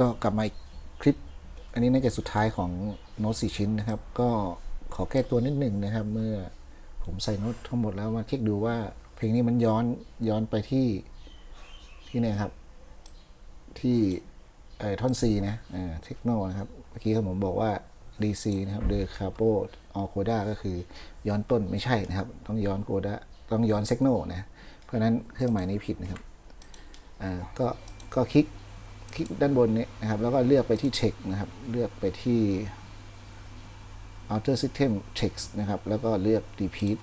ก็กลับมาอีกคลิป อันนี้น่าจะสุดท้ายของโน้ตสี่ชิ้นนะครับ ก็ขอแก้ตัวนิดหนึ่งนะครับ เมื่อผมใส่โน้ตทั้งหมดแล้วมาเช็คดูว่าเพลงนี้มันย้อนย้อนไปที่ที่เนี่ยครับ ที่เอ่อท่อน C นะเทคโนนะครับ เมื่อกี้ผมบอกว่า DC นะครับเดอคาโปออโคดาก็คือย้อนต้นไม่ใช่นะครับ ต้องย้อนโคดาต้องย้อนเซกโนนะ เพราะฉะนั้นเครื่องหมายนี้ผิดนะครับอ่าก็ก็คลิก คลิกด้านบนนี้นะครับ แล้วก็เลือกไปที่ text นะครับ เลือกไปที่ outer system text นะครับ แล้วก็เลือก repeat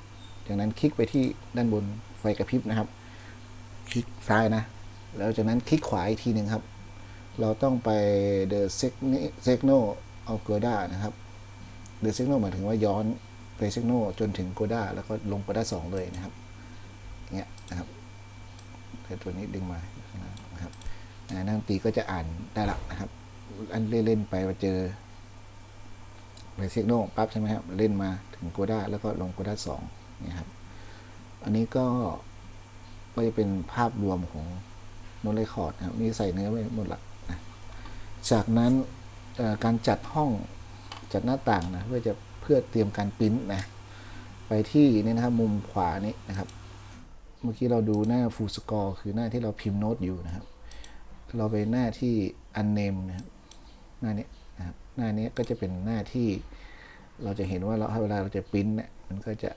จากนั้นคลิกไปที่ด้านบนไฟกระพริบนะครับ คลิกซ้ายนะ แล้วจากนั้นคลิกขวาอีกทีหนึ่งครับ เราต้องไป the signal of Goda นะครับ the signal หมายถึงว่าย้อนไป signal จนถึง Goda แล้วก็ลง Goda 2 เลยนะครับเงี้ยนะครับแต่ตัวนี้ดึงมาข้างล่าง นะครับอ่านักดนตรีก็จะอ่านได้ละนะครับ อันเล่นๆไปมาเจอไป signal ปั๊บใช่ไหมครับ เล่นมาถึง Goda แล้วก็ลง Goda 2นี่ครับ อันนี้ก็ก็จะเป็นภาพรวมของโน้ตเรคคอร์ดนะครับมีใส่เนื้อไว้หมดละนะจากนั้นการจัดห้องจัดหน้าต่างนะเพื่อจะเพื่อเตรียมการปริ้นนะไปที่นี่นะครับมุมขวานี้นะครับ เมื่อกี้เราดูหน้า full score คือหน้าที่เราพิมพ์โน้ตอยู่นะครับ เราไปหน้าที่ unname นะครับหน้านี้นะครับหน้านี้ก็จะเป็นหน้าที่เราจะเห็นว่าเราเวลาเราจะปริ้นเนี่ยมันก็จะ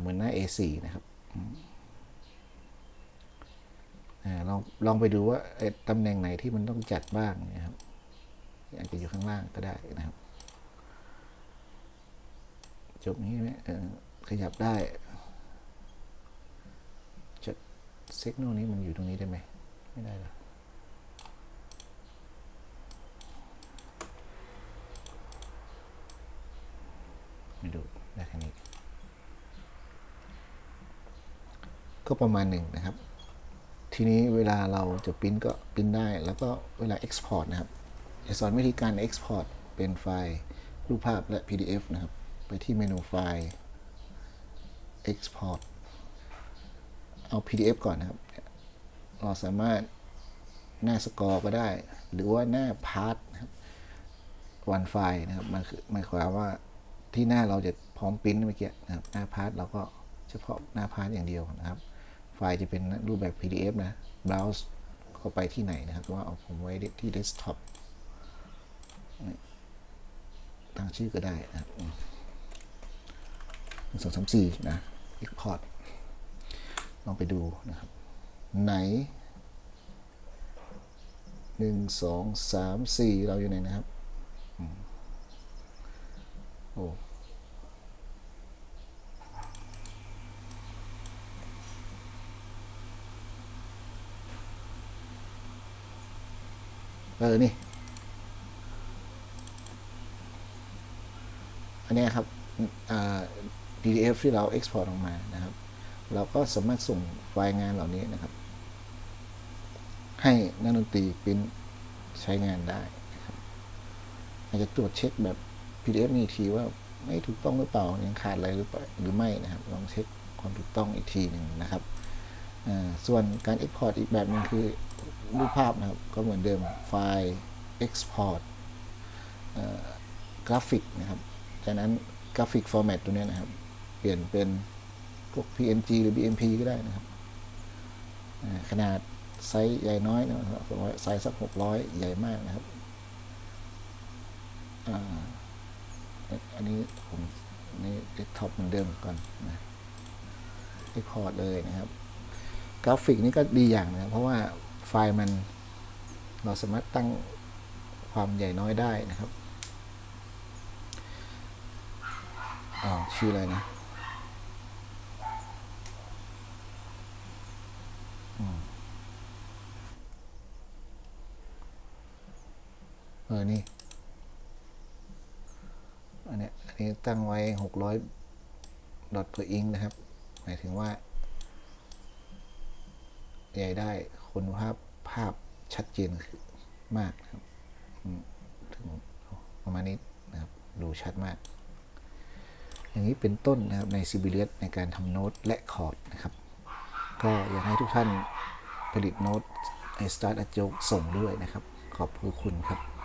เหมือนหน้า A4 นะครับอลองลองไปดูว่าตำแหน่งไหนที่มันต้องจัดบ้างนะครับอาจจะอยู่ข้างล่างก็ได้นะครับ จบนี้ไหมขยับได้จะ เซกโนนี้มันอยู่ตรงนี้ได้ไหม ไม่ได้หรอไม่ดูได้แค่นี้ ก็ประมาณหนึ่งนะครับ ทีนี้เวลาเราจะปริ้นก็ปริ้นได้ แล้วก็เวลา Export นะครับจะสอนวิธีการ Export เป็นไฟล์รูปภาพและ PDF นะครับ ไปที่เมนูไฟล์ Export เอา PDF ก่อนนะครับ เราสามารถหน้าสกอร์ก็ได้ หรือว่าหน้าพาร์ทนะครับวันไฟล์นะครับมันคือหมายความว่าที่หน้าเราจะพร้อมปริ้นเมื่อกี้นะครับหน้าพาร์ทเราก็เฉพาะหน้าพาร์ทอย่างเดียวนะครับ ไฟล์จะเป็นรูปแบบ PDF นะ browse เข้าไปที่ไหนนะครับว่าเอาผมไว้ที่ desktop ตั้งชื่อก็ได้นะครับหนึ่งสองสามสี่นะ export ลองไปดูนะครับ ไหนหนึ่งสองสามสี่เราอยู่ไหนนะครับโอ้เออ นี่ อันนี้ครับอ่า PDF ที่เรา export ออกมานะครับ เราก็สามารถส่งไฟล์งานเหล่านี้นะครับ ให้นักดนตรีปริ้นใช้งานได้นะครับอาจจะตรวจเช็คแบบ PDF นี่อีกทีว่าไม่ถูกต้องหรือเปล่ายังขาดอะไรหรือเปล่าหรือไม่นะครับ ลองเช็คความถูกต้องอีกทีหนึ่งนะครับส่วนการ Export อีกแบบหนึงคือรูปภาพนะครับ ก็เหมือนเดิมไฟล์ Export กราฟิกนะครับจากนั้นกราฟิกฟอร์แมตตัวนี้นะครับ เปลี่ยนเป็น วก PNG หรือ BMP ก็ได้นะครับ ขนาดไซส์ใหญ่น้อยนะครับไซส์สัก 600 ใหญ่มากนะครับอันนี้ผมในเดสก์ท็อปเหมือนเดิมก่อนนะ Export เลยนะครับ กราฟิกนี่ก็ดีอย่างนะเพราะว่าไฟล์มันเราสามารถตั้งความใหญ่น้อยได้นะครับอ๋อชื่ออะไรนะอืมเออนี่อันนี้อันนี้ตั้งไว้หกร้อยดอท per ink นะครับ หมายถึงว่า ใหญ่ได้คุณภาพภาพชัดเจนมากนะครับถึงประมาณนี้นะครับ ดูชัดมาก อย่างนี้เป็นต้นนะครับในซิบิเลียสในการทำโน้ตและคอร์ดนะครับ ก็อยากให้ทุกท่านผลิตโน้ตไอสตาร์ทอโจกส่งด้วยนะครับ ขอบคุณครับ